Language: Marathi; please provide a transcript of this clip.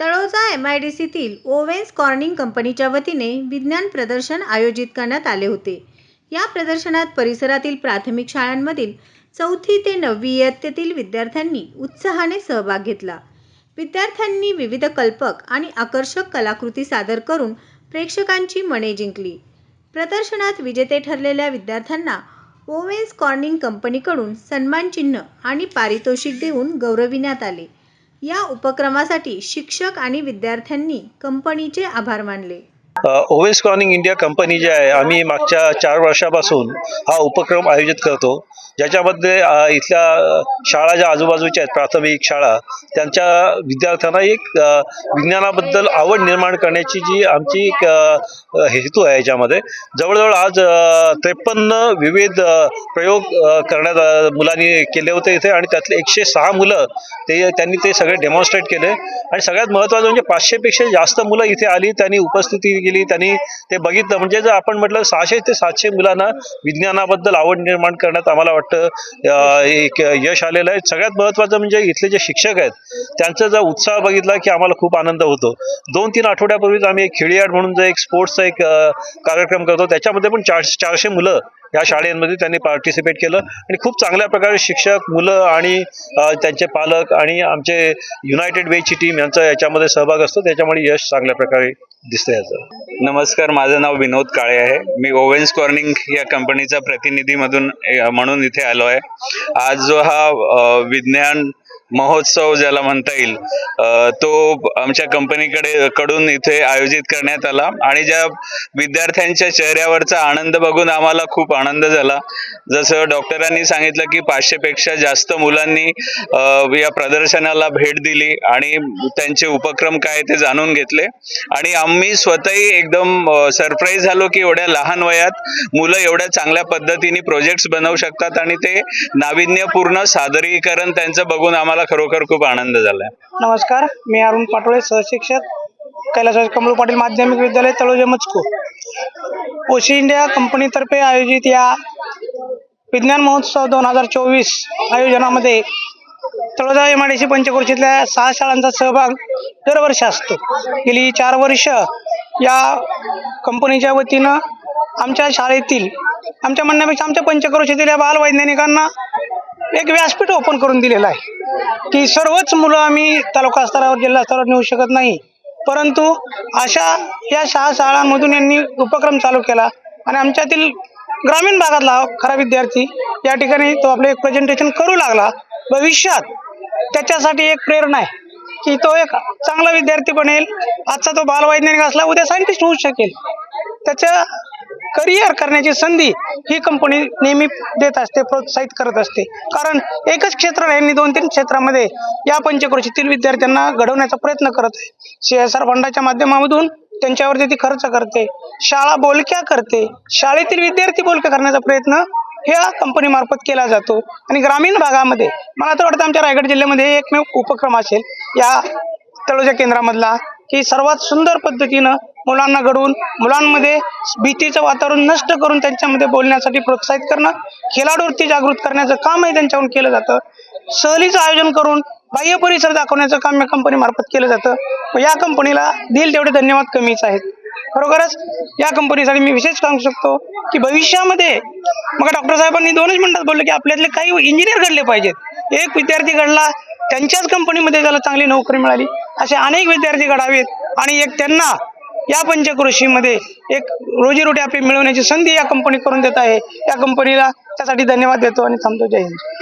तळोजा एम आय डी सीतील ओवेन्स कॉर्निंग कंपनीच्या वतीने विज्ञान प्रदर्शन आयोजित करण्यात आले होते. या प्रदर्शनात परिसरातील प्राथमिक शाळांमधील चौथी ते नववी इयत्तेतील विद्यार्थ्यांनी उत्साहाने सहभाग घेतला. विद्यार्थ्यांनी विविध कल्पक आणि आकर्षक कलाकृती सादर करून प्रेक्षकांची मने जिंकली. प्रदर्शनात विजेते ठरलेल्या विद्यार्थ्यांना ओवेन्स कॉर्निंग कंपनीकडून सन्मानचिन्ह आणि पारितोषिक देऊन गौरविण्यात आले. या उपक्रमासाठी शिक्षक आणि विद्यार्थ्यांनी कंपनीचे आभार मानले. ओवेन्स कॉर्निंग इंडिया कंपनी जी आहे आम्ही मागच्या चार वर्षापासून हा उपक्रम आयोजित करतो. ज्याच्यामध्ये इथल्या शाळा ज्या आजूबाजूच्या आहेत प्राथमिक शाळा त्यांच्या विद्यार्थ्यांना एक विज्ञानाबद्दल आवड निर्माण करण्याची जी आमची एक हेतू आहे याच्यामध्ये. जवळजवळ आज त्रेपन्न विविध प्रयोग करण्यात मुलांनी केले होते इथे आणि त्यातले एकशे सहा मुलं ते त्यांनी ते सगळे डेमॉन्स्ट्रेट केले. आणि सगळ्यात महत्त्वाचं म्हणजे पाचशेपेक्षा जास्त मुलं इथे आली त्यांनी उपस्थिती केली त्यांनी ते बघितलं. म्हणजे जर आपण म्हटलं सहाशे ते सातशे मुलांना विज्ञानाबद्दल आवड निर्माण करण्यात आम्हाला वाटतं वाटतं एक यश आलेलं आहे. सगळ्यात महत्त्वाचं म्हणजे इथले जे शिक्षक आहेत त्यांचा जर उत्साह बघितला की आम्हाला खूप आनंद होतो. दोन तीन आठवड्यापूर्वीच आम्ही एक खिळीयाड म्हणून जे एक स्पोर्ट्सचा एक कार्यक्रम करतो त्याच्यामध्ये पण चार चारशे मुलं या शाळेमध्ये त्यांनी पार्टिसिपेट केलं. आणि खूप चांगल्या प्रकारे शिक्षक मुलं आणि त्यांचे पालक आणि आमचे युनायटेड वेची टीम यांचा याच्यामध्ये सहभाग असतो. त्याच्यामुळे यश चांगल्या प्रकारे दिसतं याचं. नमस्कार माझं नाव विनोद काळे आहे. मी ओवेन्स कॉर्निंग या कंपनीचा प्रतिनिधीमधून म्हणून इथे आलो आहे. आज जो हा विज्ञान महोत्सव ज्याला म्हणता येईल तो आमच्या कंपनीकडे कडून इथे आयोजित करण्यात आला आणि ज्या विद्यार्थ्यांच्या चेहऱ्यावरचा आनंद बघून आम्हाला खूप आनंद झाला. जसं डॉक्टरांनी सांगितलं की पाचशेपेक्षा जास्त मुलांनी या प्रदर्शनाला भेट दिली आणि त्यांचे उपक्रम काय ते जाणून घेतले. आणि आम्ही स्वतःही एकदम सरप्राईज झालो की एवढ्या लहान वयात मुलं एवढ्या चांगल्या पद्धतीने प्रोजेक्ट्स बनवू शकतात आणि ते नाविन्यपूर्ण सादरीकरण त्यांचं बघून आम्हाला खरोखर खूप आनंद झालाय. नमस्कार मी अरुण पाटोळे सहशिक्षक कैलासवासी कमलू पाटील माध्यमिक विद्यालय तळोजे मचको ओशी इंडिया कंपनीतर्फे आयोजित या विज्ञान महोत्सव दोन हजार चोवीस आयोजनामध्ये Taloja M I D C पंचक्रोशीतल्या सहा शाळांचा सहभाग दरवर्षी असतो. गेली चार वर्ष या कंपनीच्या वतीनं आमच्या शाळेतील आमच्या म्हणण्यापेक्षा आमच्या पंचक्रोशीतील या बालवैज्ञानिकांना एक व्यासपीठ ओपन करून दिलेलं आहे. की सर्वच मुलं आम्ही तालुका स्तरावर जिल्हा स्तरावर नेऊ शकत नाही. परंतु अशा या शाळा शाळांमधून यांनी उपक्रम चालू केला. आणि आमच्यातील ग्रामीण भागातला खरा विद्यार्थी या ठिकाणी तो आपलं एक प्रेझेंटेशन करू लागला. भविष्यात त्याच्यासाठी एक प्रेरणा आहे की तो एक चांगला विद्यार्थी बनेल. आजचा तो बालवैज्ञानिक असला उद्या सायंटिस्ट होऊ शकेल. त्याच्या करिअर करण्याची संधी ही कंपनी नेहमी देत असते प्रोत्साहित करत असते. कारण एकच क्षेत्र नाही यांनी दोन तीन क्षेत्रामध्ये या पंचक्रोशीतील विद्यार्थ्यांना घडवण्याचा प्रयत्न करत आहे. सी एस आर फंडाच्या माध्यमामधून त्यांच्यावरती ती खर्च करते शाळा बोलक्या करते शाळेतील विद्यार्थी बोलक्या करण्याचा प्रयत्न ह्या कंपनीमार्फत केला जातो. आणि ग्रामीण भागामध्ये मला तर वाटतं आमच्या रायगड जिल्ह्यामध्ये एकमेव उपक्रम असेल. या तळोजा केंद्रामधला की सर्वात सुंदर पद्धतीनं मुलांना घडवून मुलांमध्ये भीतीचं वातावरण नष्ट करून त्यांच्यामध्ये बोलण्यासाठी प्रोत्साहित करणं खेळाडूवरती जागृत करण्याचं कामही त्यांच्याकडून केलं जातं. सहलीचं आयोजन करून बाह्य परिसर दाखवण्याचं काम या कंपनीमार्फत केलं जातं. या कंपनीला दिल तेवढे धन्यवाद कमीच आहेत. खरोखरच या कंपनीसाठी मी विशेष सांगू शकतो की भविष्यामध्ये मग डॉक्टर साहेबांनी दोनच मिनिटात बोलले की आपल्यातले काही इंजिनियर घडले पाहिजेत. एक विद्यार्थी घडला त्यांच्याच कंपनीमध्ये त्याला चांगली नोकरी मिळाली. असे अनेक विद्यार्थी घडावेत. आणि एक त्यांना या पंचकृषीमध्ये एक रोजीरोटी आपली मिळवण्याची संधी या कंपनी करून देत आहे. या कंपनीला त्यासाठी धन्यवाद देतो आणि थांबतो. जय हिंद.